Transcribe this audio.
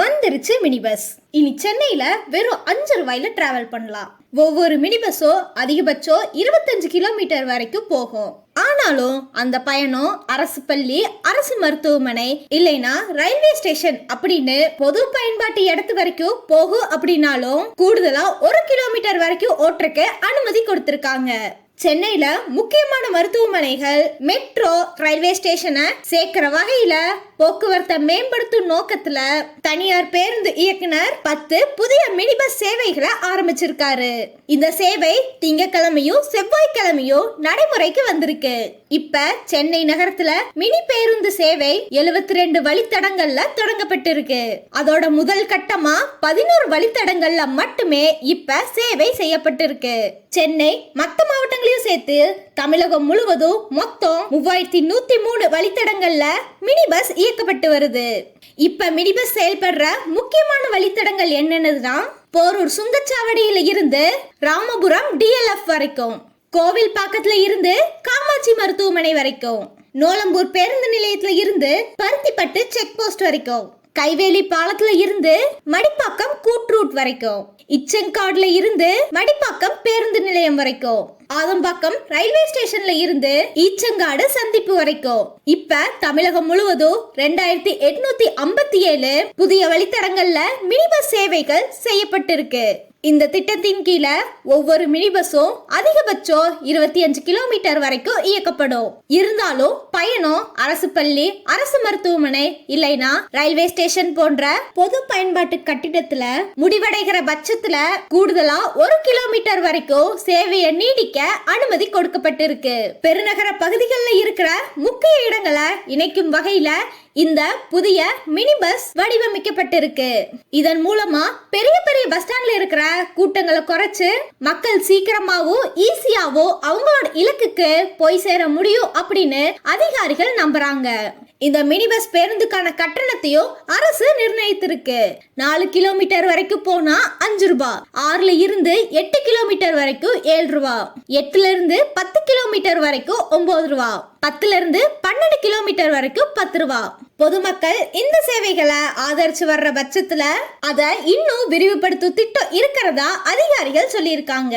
வந்துருச்சு mini bus இனி சென்னையில வெறும் அஞ்சு ரூபாயில டிராவல் பண்ணலாம். ஒவ்வொரு மினி பஸ்ஸோ அதிகபட்சம் இருபத்தஞ்சு கிலோமீட்டர் வரைக்கும் போகும். ஆனாலும் அந்த பயணம் அரசு பள்ளி அரசு மருத்துவமனை இல்லைனா ரயில்வே ஸ்டேஷன் அப்படின்னு பொது பயன்பாட்டு இடத்து வரைக்கும் போகும் அப்படின்னாலும் கூடுதலா ஒரு கிலோமீட்டர் வரைக்கும் ஓட்டுறக்கு அனுமதி கொடுத்திருக்காங்க. சென்னையில முக்கியமான மருத்துவமனைகள் மெட்ரோ ரயில்வே ஸ்டேஷனை சேர்க்கிற வகையில போக்குவரத்தை மேம்படுத்தும் நோக்கத்துல தனியார் பேருந்து இயக்குனர் பத்து புதிய மினி பஸ் சேவைகளை ஆரம்பிச்சிருக்காரு. இந்த சேவை திங்கக்கிழமையும் செவ்வாய்க்கிழமையும் நடைமுறைக்கு வந்திருக்கு. இப்ப சென்னை நகரத்துல மினி பேருந்து சேவை 72 ரெண்டு வழித்தடங்கள்ல தொடங்கப்பட்டிருக்கு. அதோட முதல் கட்டமா பதினோரு வழித்தடங்கள்ல மட்டுமே இப்ப சேவை செய்யப்பட்டிருக்கு. சென்னை மத்த மாவட்டங்கள் சேர்த்து தமிழகம் முழுவதும் மொத்தம் மூவாயிரத்தி நூத்தி மூணு வழித்தடங்கள்ல மினி பஸ் இயக்கப்பட்டு வருது. இப்ப மினி பஸ் செயல்படுற முக்கியமான வழித்தடங்கள் என்னென்னதுன்னா போரூர் சுங்கச்சாவடியில இருந்து ராமபுரம் டிஎல்எஃப் வரைக்கும் கோவில் பக்கத்துல இருந்து காமாட்சி மருத்துவமனை வரைக்கும் நோலம்பூர் பேருந்து நிலையத்துல இருந்து பருத்திப்பட்டு செக் போஸ்ட் வரைக்கும். கைவேலி பாலத்துல இருந்து மடிப்பாக்கம் கூட்ரூட் வரைக்கும். இச்சங்காடுல இருந்து மடிப்பாக்கம் பேருந்து நிலையம் வரைக்கும். ஆதம்பாக்கம் ரயில்வே ஸ்டேஷன்ல இருந்து ஈச்சங்காடு சந்திப்பு வரைக்கும். இப்ப தமிழகம் முழுவதும் ரெண்டாயிரத்தி எட்நூத்தி ஐம்பத்தி ஏழு புதிய வழித்தடங்கள்ல மினி பஸ் சேவைகள் செய்யப்பட்டிருக்கு. இந்த திட்டத்தின் கீழே ஒவ்வொரு மினி பஸ்ஸும் அதிகபட்சம் இருபத்தி அஞ்சு கிலோமீட்டர் வரைக்கும் இயக்கப்படும். இருந்தாலும் பயணம் அரசு பள்ளி அரசு மருத்துவமனை இல்லைனா ரயில்வே ஸ்டேஷன் போன்ற பொது பயன்பாட்டு கட்டிடத்துல முடிவடைகிற பட்சத்துல கூடுதலா ஒரு கிலோமீட்டர் வரைக்கும் சேவையை நீடிக்க அனுமதி கொடுக்கப்பட்டிருக்கு. பெருநகர பகுதிகளில் இருக்கிற முக்கிய இடங்களை இணைக்கும் வகையில இந்த புதிய மினி பஸ் வடிவமைக்கப்பட்டிருக்கு. இதன் மூலமா பெரிய பெரிய பஸ் ஸ்டாண்ட்ல இருக்கிற கூட்டங்களை குறைச்சு மக்கள் சீக்கிரமாவோ ஈஸியாவோ அவங்களோட இலக்குக்கு போய் சேர முடியும் அப்படின்னு அதிகாரிகள் நம்புறாங்க. இந்த மினி பஸ் பேருந்துக்கான கட்டணத்தையும் அரசு நிர்ணயித்திருக்கு. நாலு கிலோமீட்டர் வரைக்கும் போனா அஞ்சு ரூபாய் ஆறுல இருந்து எட்டு கிலோமீட்டர் வரைக்கும் ஏழு ரூபா. எட்டுல இருந்து பத்து கிலோமீட்டர் வரைக்கும் ஒன்பது ரூபா. பத்துல இருந்து பன்னெண்டு கிலோமீட்டர் வரைக்கும் பத்து ரூபா. பொதுமக்கள் இந்த சேவைகளை ஆதரிச்சு வர்ற பட்சத்துல அதை இன்னும் விரிவுபடுத்தும் திட்டம் இருக்கிறதா அதிகாரிகள் சொல்லியிருக்காங்க.